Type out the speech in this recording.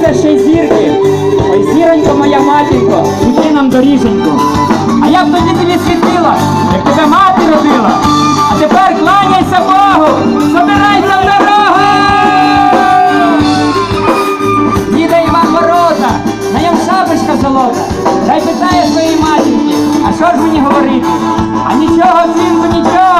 Це ще й зірки. Ой, зіронько моя матінко, іди нам доріженько. А я б тоді тобі світила, як тебе мати родила. А тепер кланяйся Богу, забирайся в дорогу. Діда Іван ворота, на ньому шапочка золота. Хай питає своєї матінки, а що ж мені говорити? А нічого, синку, нічого.